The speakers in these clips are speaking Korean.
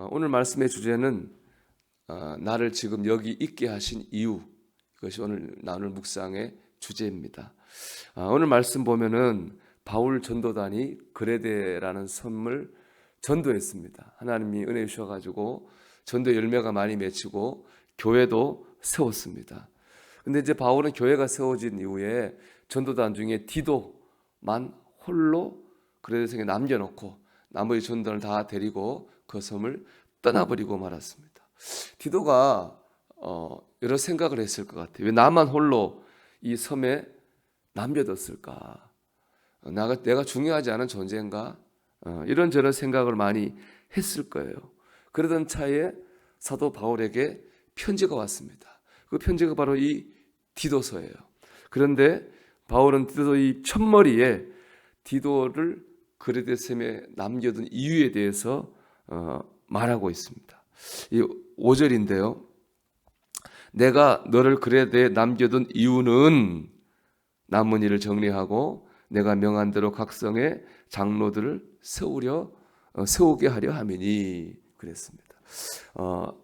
어, 오늘 말씀의 주제는 어, 나를 지금 여기 있게 하신 이유 이것이 오늘 나눌 묵상의 주제입니다. 아, 오늘 말씀 보면은 바울 전도단이 그레데라는 섬을 전도했습니다. 하나님이 은혜 주셔가지고 전도 열매가 많이 맺히고 교회도 세웠습니다. 근데 이제 바울은 교회가 세워진 이후에 전도단 중에 디도만 홀로 그레데성에 남겨놓고 나머지 전도를 다 데리고 그 섬을 떠나버리고 말았습니다. 디도가 어, 여러 생각을 했을 것 같아요. 왜 나만 홀로 이 섬에 남겨뒀을까? 어, 나가 내가 중요하지 않은 존재인가? 어, 이런저런 생각을 많이 했을 거예요. 그러던 차에 사도 바울에게 편지가 왔습니다. 그 편지가 바로 이 디도서예요. 그런데 바울은 디도 이 첫머리에 디도를 그레데 섬에 남겨둔 이유에 대해서 어, 말하고 있습니다. 이 5절인데요. 내가 너를 그레데에 남겨둔 이유는 남은 일을 정리하고 내가 명한 대로 각성의 장로들을 세우려 어, 세우게 하려 함이니 그랬습니다. 어,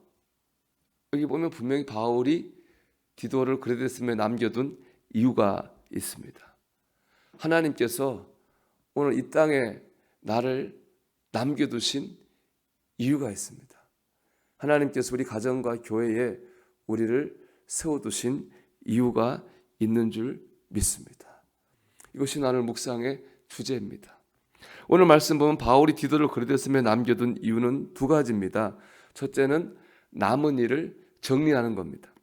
여기 보면 분명히 바울이 디도를 그레데 섬에 남겨둔 이유가 있습니다. 하나님께서 오늘 이 땅에 나를 남겨두신 이유가 있습니다. 하나님께서 우리 가정과 교회에 우리를 세워두신 이유가 있는 줄 믿습니다. 이것이 나는 묵상의 주제입니다. 오늘 말씀 보면 바울이 디도를 그레데스에 남겨둔 이유는 두 가지입니다. 첫째는 남은 일을 정리하는 겁니다.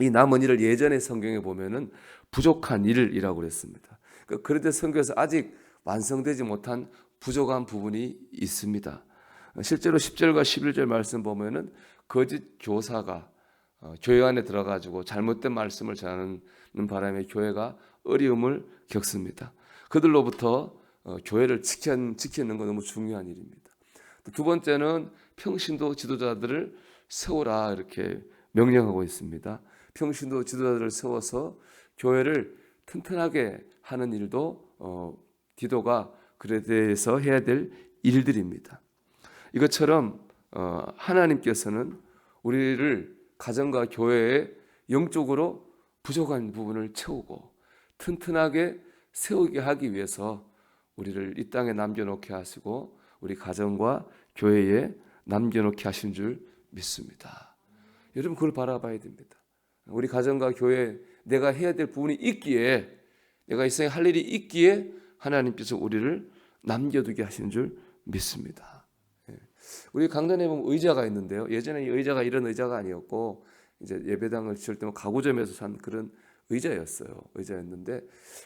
이 남은 일을 예전의 성경에 보면은 부족한 일이라고 그랬습니다. 그런데 성경에서 아직 완성되지 못한 부족한 부분이 있습니다. 실제로 10절과 11절 말씀 보면은 거짓 교사가 어, 교회 안에 들어가지고 잘못된 말씀을 전하는 바람에 교회가 어려움을 겪습니다. 그들로부터 어, 교회를 지켜, 지키는 건 너무 중요한 일입니다. 두 번째는 평신도 지도자들을 세우라 이렇게 명령하고 있습니다. 평신도 지도자들을 세워서 교회를 튼튼하게 하는 일도 어, 디도가 그에 대해서 해야 될 일들입니다. 이것처럼 어, 하나님께서는 우리를 가정과 교회에 영적으로 부족한 부분을 채우고 튼튼하게 세우게 하기 위해서 우리를 이 땅에 남겨놓게 하시고 우리 가정과 교회에 남겨놓게 하신 줄 믿습니다. 여러분 그걸 바라봐야 됩니다. 우리 가정과 교회 내가 해야 될 부분이 있기에 내가 이 생에 할 일이 있기에 하나님께서 우리를 남겨두게 하신 줄 믿습니다. 예. 우리 강단에 보면 의자가 있는데요. 예전에 이 의자가 이런 의자가 아니었고 이제 예배당을 지을 때면 가구점에서 산 그런 의자였어요. 의자였는데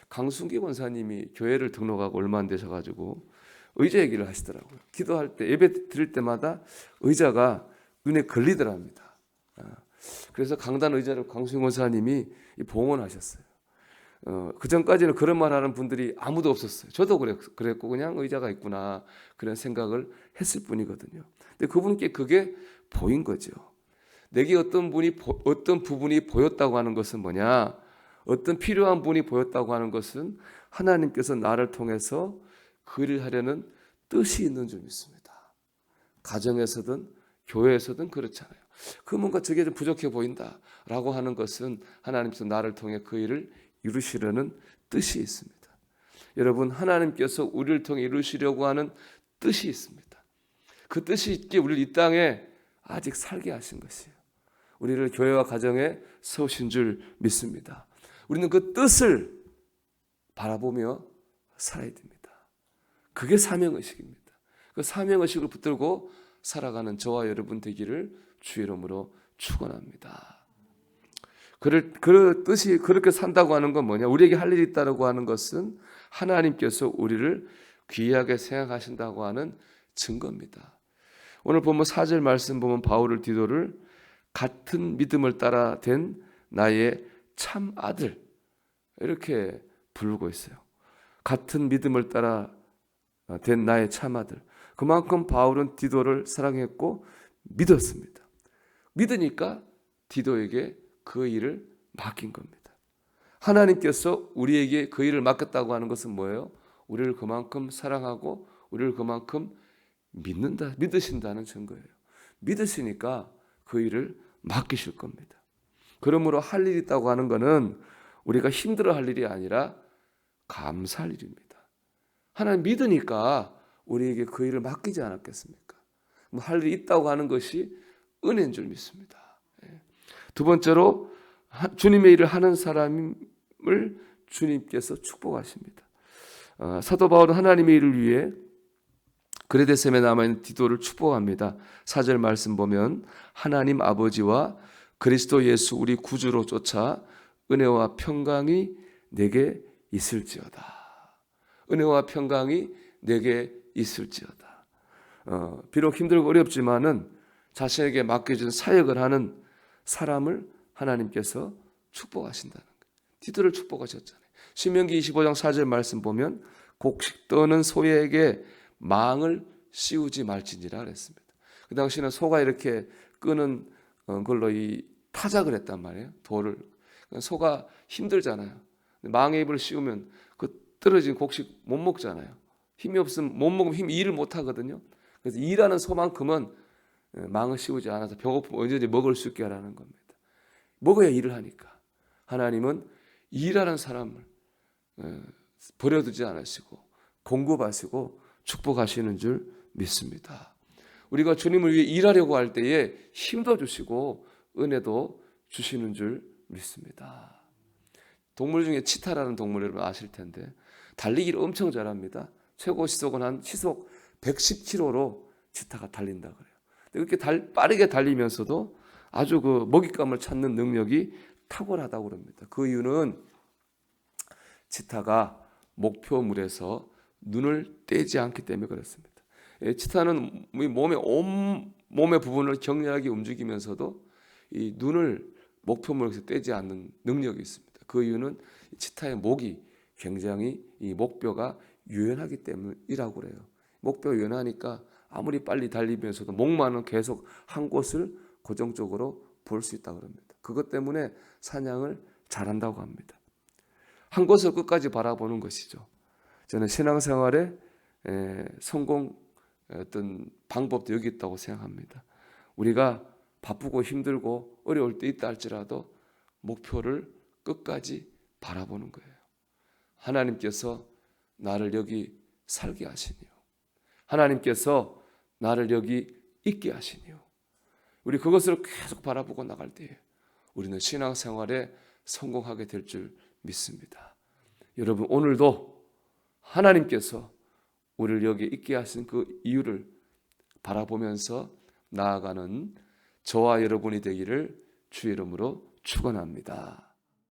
강순기 권사님이 교회를 등록하고 얼마 안 되셔 가지고 의자 얘기를 하시더라고요. 기도할 때 예배 드릴 때마다 의자가 눈에 걸리더랍니다. 아, 그래서 강단 의자를 강순기 권사님이 봉헌하셨어요. 어, 그 전까지는 그런 말 하는 분들이 아무도 없었어요. 저도 그랬, 그랬 고, 그냥 의자가 있구나. 그런 생각을 했을 뿐이거든요. 근데 그분께 그게 보인 거죠. 내게 어떤 분이, 어떤 부분이 보였다고 하는 것은 뭐냐? 어떤 필요한 분이 보였다고 하는 것은 하나님께서 나를 통해서 그 일을 하려는 뜻이 있는 줄 믿습니다. 가정에서든 교회에서든 그렇잖아요. 그 뭔가 저게 좀 부족해 보인다라고 하는 것은 하나님께서 나를 통해 그 일을 이루시려는 뜻이 있습니다. 여러분 하나님께서 우리를 통해 이루시려고 하는 뜻이 있습니다. 그 뜻이 있기에 우리를 이 땅에 아직 살게 하신 것이에요. 우리를 교회와 가정에 세우신 줄 믿습니다. 우리는 그 뜻을 바라보며 살아야 됩니다. 그게 사명의식입니다. 그 사명의식을 붙들고 살아가는 저와 여러분 되기를 주의 이름으로 축원합니다. 그를 그 뜻이 그렇게 산다고 하는 건 뭐냐? 우리에게 할 일이 있다고 하는 것은 하나님께서 우리를 귀하게 생각하신다고 하는 증거입니다. 오늘 보면 4절 말씀 보면 바울을 디도를 같은 믿음을 따라 된 나의 참 아들 이렇게 부르고 있어요. 같은 믿음을 따라 된 나의 참 아들. 그만큼 바울은 디도를 사랑했고 믿었습니다. 믿으니까 디도에게 그 일을 맡긴 겁니다. 하나님께서 우리에게 그 일을 맡겼다고 하는 것은 뭐예요? 우리를 그만큼 사랑하고 우리를 그만큼 믿는다, 믿으신다는 증거예요. 믿으시니까 그 일을 맡기실 겁니다. 그러므로 할일 있다고 하는 것은 우리가 힘들어 할 일이 아니라 감사할 일입니다. 하나님 믿으니까 우리에게 그 일을 맡기지 않았겠습니까? 뭐 할 일이 있다고 하는 것이 은혜인 줄 믿습니다. 예. 두 번째로 하- 주님의 일을 하는 사람을 주님께서 축복하십니다. 어, 사도 바울은 하나님의 일을 위해 그레데셈에 남아있는 디도를 축복합니다. 사절 말씀 보면 하나님 아버지와 그리스도 예수 우리 구주로 쫓아 은혜와 평강이 내게 있을지어다. 은혜와 평강이 내게 있을지어다. 어, 비록 힘들고 어렵지만은 자신에게 맡겨진 사역을 하는 사람을 하나님께서 축복하신다는 거예요. 디도를 축복하셨잖아요. 신명기 25장 4절 말씀 보면 곡식 떠는 소에게 망을 씌우지 말지니라 그랬습니다. 그 당시에는 소가 이렇게 끄는 어, 걸로 이 타작을 했단 말이에요. 돌을 소가 힘들잖아요. 망에 입을 씌우면 그 떨어진 곡식 못 먹잖아요. 힘이 없으면 못 먹으면 힘 일을 못 하거든요. 그래서 일하는 소만큼은 예, 망을 씌우지 않아서 배고프면 언제든지 먹을 수 있게 하라는 겁니다. 먹어야 일을 하니까 하나님은 일하는 사람을 예, 버려두지 않으시고 공급하시고 축복하시는 줄 믿습니다. 우리가 주님을 위해 일하려고 할 때에 힘도 주시고 은혜도 주시는 줄 믿습니다. 동물 중에 치타라는 동물 여러분 아실 텐데 달리기를 엄청 잘합니다. 최고 시속은 한 시속 110km로 치타가 달린다 그래요. 그렇게 달, 빠르게 달리면서도 아주 그 먹잇감을 찾는 능력이 탁월하다고 그럽니다. 그 이유는 치타가 목표물에서 눈을 떼지 않기 때문에 그렇습니다. 예, 치타는 이 몸의 온 몸의 부분을 격렬하게 움직이면서도 이 눈을 목표물에서 떼지 않는 능력이 있습니다. 그 이유는 치타의 목이 굉장히 이 목뼈가 유연하기 때문이라고 그래요. 목뼈가 유연하니까 아무리 빨리 달리면서도 목만은 계속 한 곳을 고정적으로 볼 수 있다고 합니다. 그것 때문에 사냥을 잘한다고 합니다. 한 곳을 끝까지 바라보는 것이죠. 저는 신앙생활에 에, 성공 어떤 방법도 여기 있다고 생각합니다. 우리가 바쁘고 힘들고 어려울 때 있다 할지라도 목표를 끝까지 바라보는 거예요. 하나님께서 나를 여기 살게 하시니요. 하나님께서 나를 여기 있게 하시니요. 우리 그것을 계속 바라보고 나갈 때에 우리는 신앙생활에 성공하게 될 줄 믿습니다. 여러분 오늘도 하나님께서 우리를 여기 있게 하신 그 이유를 바라보면서 나아가는 저와 여러분이 되기를 주의 이름으로 축원합니다.